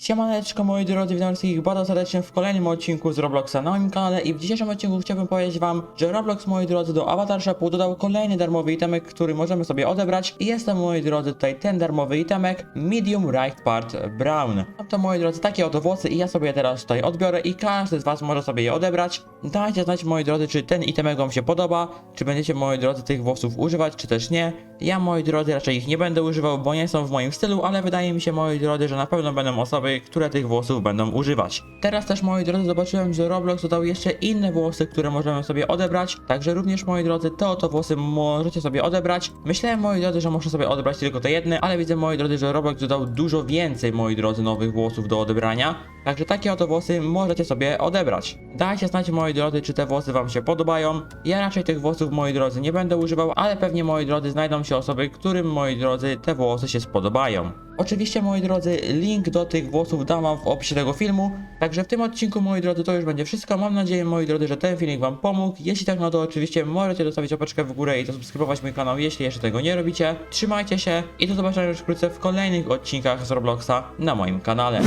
Siemaneczko moi drodzy, witam wszystkich bardzo serdecznie w kolejnym odcinku z Robloxa na moim kanale i w dzisiejszym odcinku chciałbym powiedzieć wam, że Roblox moi drodzy do Avatar Shopu dodał kolejny darmowy itemek, który możemy sobie odebrać i jest to moi drodzy tutaj ten darmowy itemek Medium Right Part Brown. Mam to moi drodzy takie oto włosy i ja sobie teraz tutaj odbiorę i każdy z was może sobie je odebrać. Dajcie znać moi drodzy, czy ten itemek wam się podoba, czy będziecie moi drodzy tych włosów używać, czy też nie. Ja moi drodzy raczej ich nie będę używał, bo nie są w moim stylu, ale wydaje mi się moi drodzy, że na pewno będą osoby, które tych włosów będą używać. Teraz też moi drodzy zobaczyłem, że Roblox dodał jeszcze inne włosy, które możemy sobie odebrać, także również moi drodzy te oto włosy możecie sobie odebrać. Myślałem moi drodzy, że muszę sobie odebrać tylko te jedne, ale widzę moi drodzy, że Roblox dodał dużo więcej moi drodzy nowych włosów do odebrania, także takie oto włosy możecie sobie odebrać. Dajcie znać moi drodzy, czy te włosy wam się podobają. Ja raczej tych włosów moi drodzy nie będę używał, ale pewnie moi drodzy znajdą się osoby, którym moi drodzy te włosy się spodobają. Oczywiście moi drodzy, link do tych włosów dam wam w opisie tego filmu. Także w tym odcinku moi drodzy to już będzie wszystko. Mam nadzieję moi drodzy, że ten filmik wam pomógł. Jeśli tak, no to oczywiście możecie zostawić opeczkę w górę i zasubskrybować mój kanał, jeśli jeszcze tego nie robicie. Trzymajcie się i do zobaczenia już wkrótce w kolejnych odcinkach z Robloxa na moim kanale.